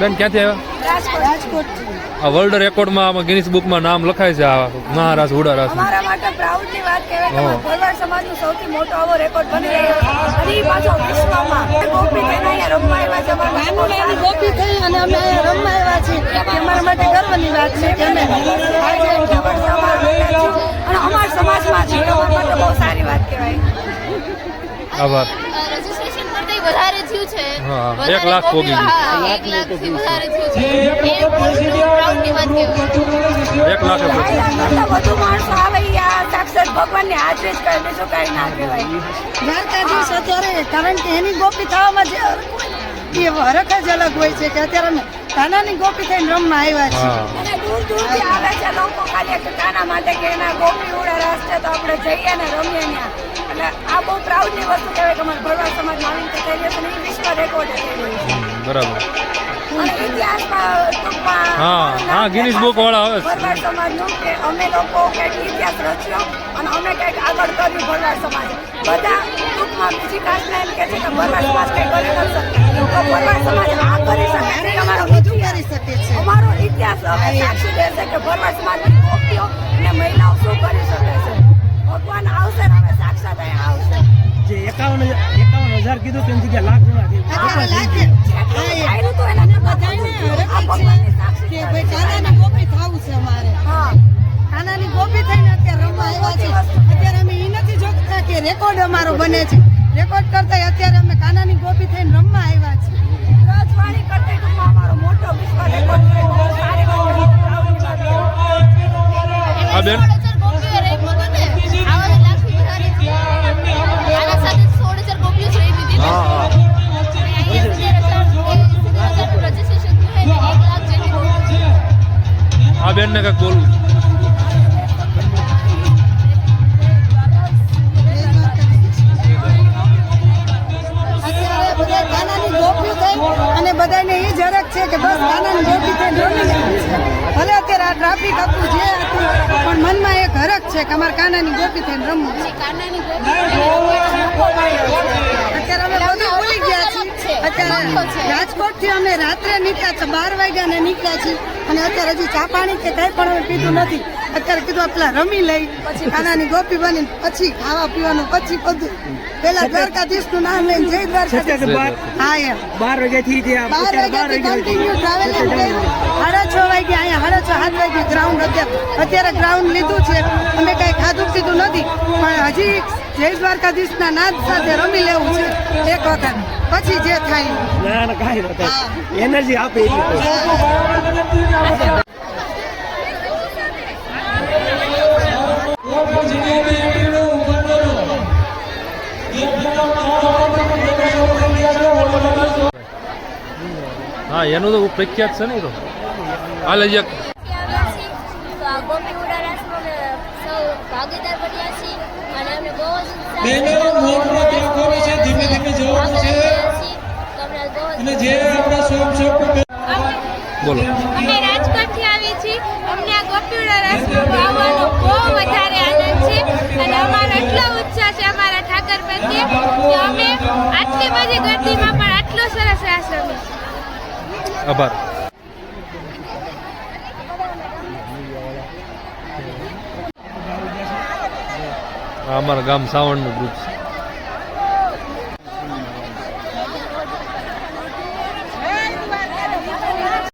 બેન ક્યાંથી આવ્યા? રાજકોટ આ વર્લ્ડ રેકોર્ડમાં આમાં ગિનિસ બુકમાં નામ લખાય છે આ મહારાજ ઉડારાસ અમારા માટે પ્રાઉડની વાત કહેવાય કે ભરવાડ સમાજનો સૌથી મોટો આવો રેકોર્ડ બની રહ્યો અને પાછો વિશ્વમાં ગોપી થઈને અહીંયા રમવા આવ્યા છે. અમારા માટે બહુ સારું ગોપી થઈ અને અમે રમવા આવ્યા છીએ. એ અમારા માટે ગર્વની વાત છે કે અમે આજે ખબર છે અમારા બેટા છે અને અમારા સમાજમાં છે અમારા માટે બહુ સારી વાત કહેવાય. આભાર થયું છે. એક લાખ પોગી ગયું. હા, એક લાખથી વધારે થયું છે. એ બહુ પ્રાઉડની વાત કહેવાય. એક લાખ રૂપિયા. આયલા કરતા વધુ માણસો આવે સાક્ષાત ભગવાનની હાજરી જ કરે બીજું કાંઈ ના કહેવાય. દ્વારકાધીશ અત્યારે કારણ કે એની ગોપી થવામાં એ હરખ જ અલગ હોય છે કે અત્યારે અમે કાનાની ગોપી થઈને રમવા આવ્યા છીએ. અને દૂર દૂરથી આવે છે લોકો ખાલી એક કાના માટે કે એના ગોપી ઉડા રસ છે તો આપણે જઈએ ને રમીએ ત્યાં. એટલે આ બહુ પ્રાઉડની વસ્તુ કહેવાય કે અમારા ભરવા સમાજમાં આવી રીતે થઈ રહ્યો છે ને એ વિશ્વ રેકોર્ડ છે. બરાબર. હા, હા, વાળા આવે છે. સમાજનું કે અમે લોકો કે ઇતિહાસ રચ્યો અને અમે કંઈક ભરવાડ સમાજ. બધા ટૂંકમાં બીજી કાસ્ટને એમ કે છે કે ભરવાડ સમાજ કંઈ કરી ન શકે. ભરવાડ સમાજ આ કરી શકે છે અમારો બધું ઇતિહાસ. કરી શકે છે. અમારો ઇતિહાસ હવે સાક્ષી દેશે કે ભરવાડ સમાજની ગોપીઓ અને મહિલાઓ શું કરી શકે છે? ભગવાન આવશે ને હવે સાક્ષાત અહીંયા આવશે. જે એકાવન એકાવન હજાર કીધું તેની જગ્યાએ લાખ ગણા થયું. ભગવાનની સાક્ષી કે દેશે. ભાઈ ગોપી થવું અમારે. હા. કાનાની ગોપી થઈને અત્યારે રમવા આવ્યા છે. કે રેકોર્ડ અમારો બને છે. રેકોર્ડ કરતા અત્યારે અમે કાનાની ગોપી થઈને રમવા આવ્યા છીએ. કરતા ટૂંકમાં અમારો મોટો છે લેવું છે ભલે અત્યારે આ ટ્રાફિક હતું જે પણ મનમાં એક હરખ છે કે અમારે કાનાની ગોપી થઈને રમવું છે. અત્યારે અમે બધું ભૂલી ગયા છીએ. અત્યારે રાજકોટથી અમે રાત્રે નીકળ્યા છે બાર વાગ્યા ને નીકળ્યા છીએ. અને અત્યારે હજી ચા પાણી કે કઈ પણ અમે પીધું નથી. અત્યારે કીધું પેલા રમી લઈ પછી કાનાની ગોપી બની પછી ખાવા પીવાનું પછી બધું. પેલા દ્વારકાધીશનું નામ લઈને જય દ્વારકાધીશ હા એમ. બાર વાગ્યાથી તે આ બાર વાગ્યા કન્ટિન્યુ ટ્રાવેલિંગ કર્યું સાડા છ વાગ્યા અહીંયા સાડા છ સાત વાગ્યા ગ્રાઉન્ડ અત્યારે. અત્યારે ગ્રાઉન્ડ લીધું છે. અમે કાંઈ ખાધું પીધું નથી. પણ હજી જય દ્વારકાધીશના નાદ સાથે રમી લેવું છે એક વખત. પછી જે થાય. એનર્જી આપે હા એનું તો પ્રખ્યાત છે ને તો. હાલ અમે જ બોલો. રાજકોટથી આવી છીએ. અમને આ ગોપીવાડા રાસમાં આવવાનો બહુ વધારે આનંદ છે. અને અમારો એટલો ઉત્સાહ છે અમારા ઠાકર પ્રત્યે કે અમે આટલી બધી આભાર. અમારા ગામ સાવણનું ગ્રુપ છે.